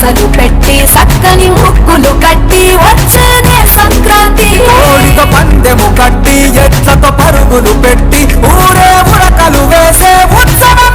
వరసలు పెట్టి సక్కని ముక్కులు కట్టి వచ్చేదే సంక్రాంతి. ఊరితో పందెము కట్టి ఎట్లతో పరుగులు పెట్టి ఊరే ఉరకలు వేసే ఉత్సవం.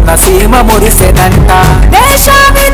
ఉన్న సీమ మురిసెనంట దేశాన్ని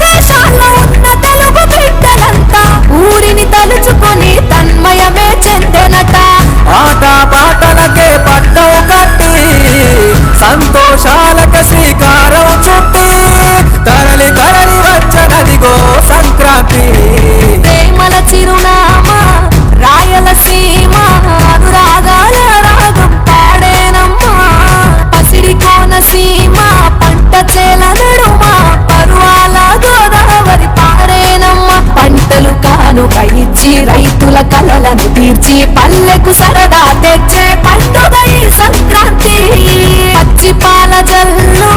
తీర్చి పల్లెకు సరదా తెచ్చే పండుగ సంక్రాంతి. పచ్చి పాల జల్లు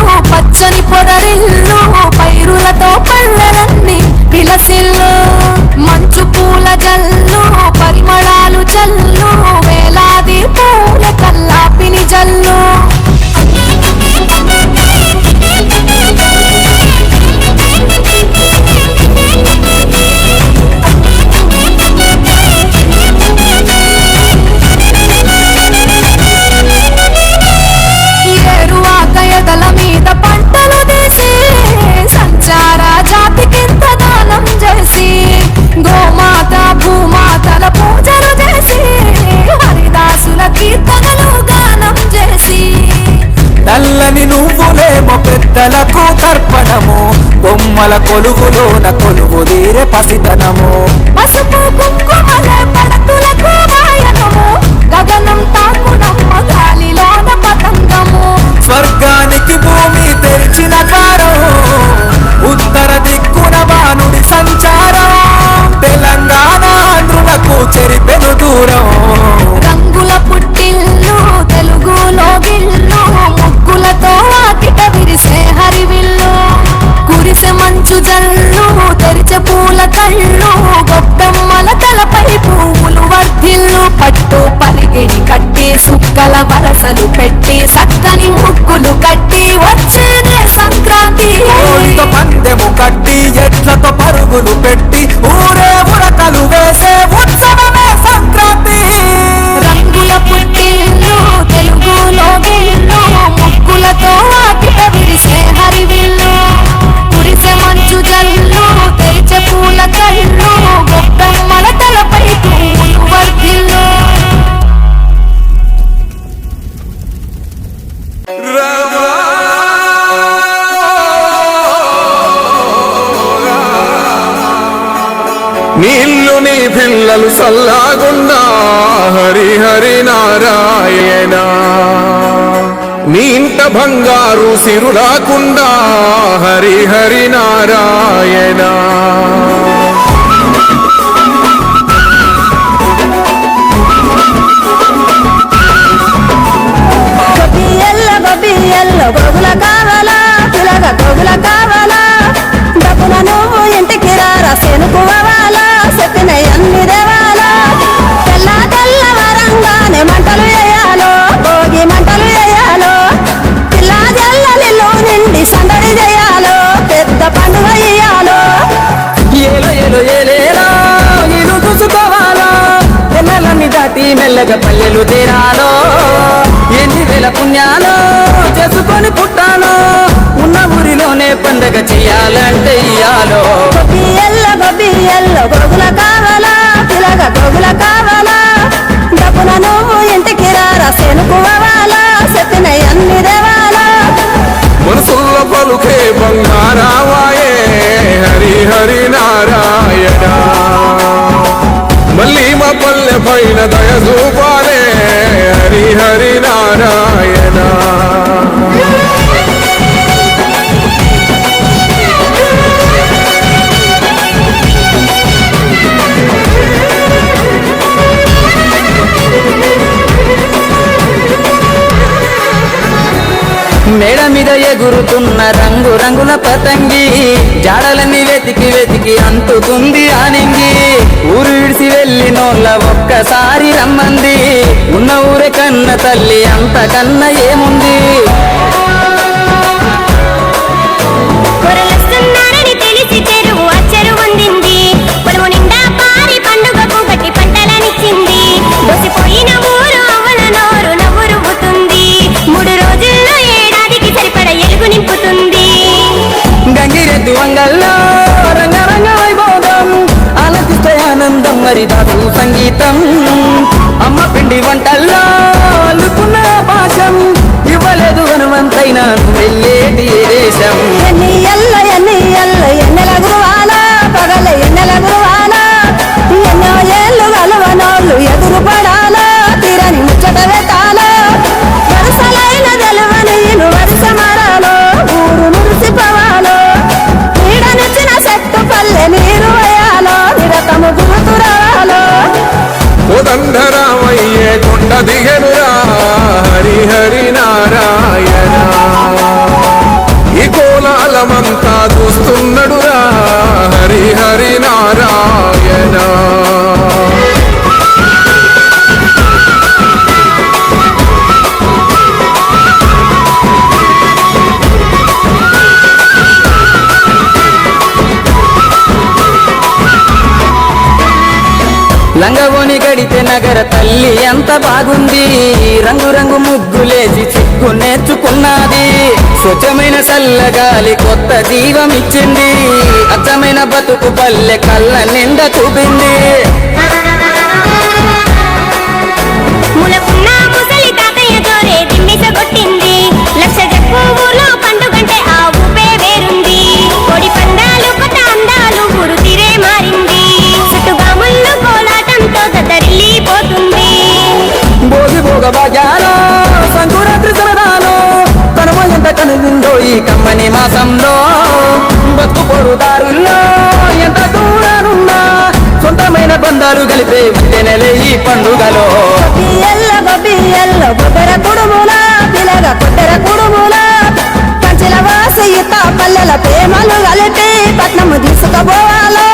కొలుగులో నా కొలువు తీరే పసితనము. పసుపు కుంకుమ కళ్ళు గొప్పమ్మల తలపై పువ్వులు వర్ధిల్లు. పట్టు పలిగిడి కట్టి సుక్కల వరసలు పెట్టి సక్కని ముక్కులు కట్టి వచ్చేనే సంక్రాంతి. పందెము కట్టి ఎట్లతో పరుగులు పెట్టి ఊరే దయలు సల్లాగున్నా హరి హరి నారాయణ. నీంట బంగారు సిరులాకుండా హరి హరి నారాయణ. బబియల్ల బబియల్ల బగులగా మెల్లగా పల్లెలు తీరాలో ఎన్ని వేల పుణ్యాలు చేసుకొని పుట్టాలో ఉన్న ఊరిలోనే పండగ చెయ్యాలంటే ఇయాలో గొడుగుల కావాలా పిల్లగ కావాలా. ఇంటికి రారా సెనుకువాలా చెప్పిన అన్ని దేవాలా. మనసుల్లో పలుకే బంగారు. పైన దయసూపాలే హరి హరి నారాయణ. మేడ మీద ఎగురుతున్న రంగు రంగుల పతంగి జాడలన్నీ వెతికి వెతికి అంటుతుంది ఆనింగి ఊరు విడిసి వెళ్ళినోళ్ళ ఒక్కసారి రమ్మంది. ఉన్న ఊరే కన్న తల్లి అంతకన్నా ఏముంది? నగర తల్లి ఎంత బాగుంది. రంగురంగు ముగ్గులేసి చిక్కు నేర్చుకున్నది. స్వచ్ఛమైన చల్లగాలి కొత్త జీవం ఇచ్చింది అచ్చమైన బతుకు పల్లె కళ్ళ నిండా చూపింది. అందరూ కలిపే నెలే ఈ పండుగలో. బియ్యల్ల బియ్యల్ల ఎల్ల కుడుముల పిలగ కొబ్బర కుడుముల. కంచెల వాసయ్యత పల్లెల ప్రేమలు కలిపి పట్నము తీసుకుపోవాలో?